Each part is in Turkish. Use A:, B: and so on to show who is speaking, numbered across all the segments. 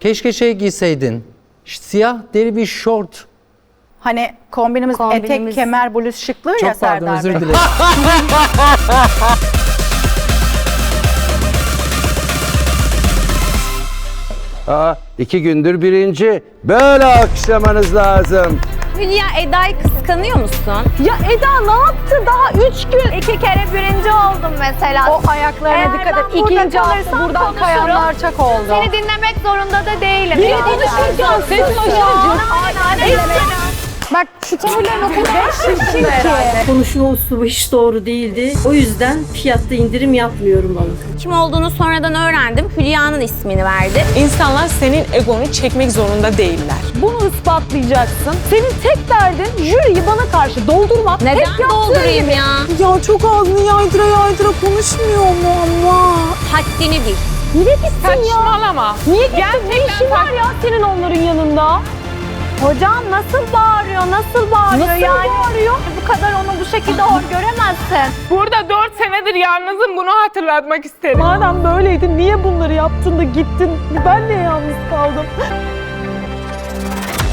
A: Keşke şey giyseydin. Ş- Siyah deri bir şort.
B: Hani kombinimiz,
C: Kombinimiz.
B: etek, kemer, bluz şıklığı ya
A: Çok pardon
B: Serdar
A: özür
B: Bey.
A: dilerim.
D: Aa, iki gündür birinci. Böyle alkışlamanız lazım.
C: Hülya Eda'yı kıskanıyor musun?
E: Ya Eda ne yaptı daha üç gün?
C: İki kere birinci oldum mesela.
B: O ayaklarına
C: Eğer
B: dikkat
C: ben
B: et.
C: burada
B: İkinci hafta
C: kalırsam
B: buradan
C: konuşurum.
B: kayanlar çak oldu.
C: Seni dinlemek zorunda da değilim.
E: Biri konuşurken ses aşırıcı.
B: Bak şu tavırların o kadar şaşırdı herhalde.
F: Konuşma uslubu hiç doğru değildi. O yüzden fiyatta indirim yapmıyorum bana.
C: Kim olduğunu sonradan öğrendim. Hülya'nın ismini verdi.
G: İnsanlar senin egonu çekmek zorunda değiller.
E: Bunu ispatlayacaksın. Senin tek derdin jüriyi bana karşı doldurmak. Hep
C: Neden
E: yaptığın
C: doldurayım
E: gibi.
C: ya?
G: Ya çok ağzını yaydıra yaydıra konuşmuyor mu ama?
C: Haddini bil.
E: Niye gitsin ya?
G: Saçmalama.
E: Niye gitsin? Ne işin var ya senin onların yanında?
C: Hocam nasıl bağırıyor, nasıl bağırıyor
E: Nasıl
C: yani?
E: bağırıyor?
C: Bu kadar onu bu şekilde hor göremezsin.
G: Burada 4 senedir yalnızım bunu hatırlatmak isterim.
E: Madem böyleydin niye bunları yaptın da gittin? Ben de yalnız kaldım.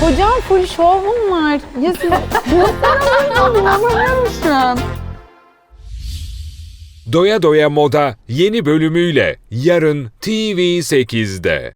E: Hocam full şovum var. Yazın.
H: Doya Doya Moda yeni bölümüyle yarın TV8'de.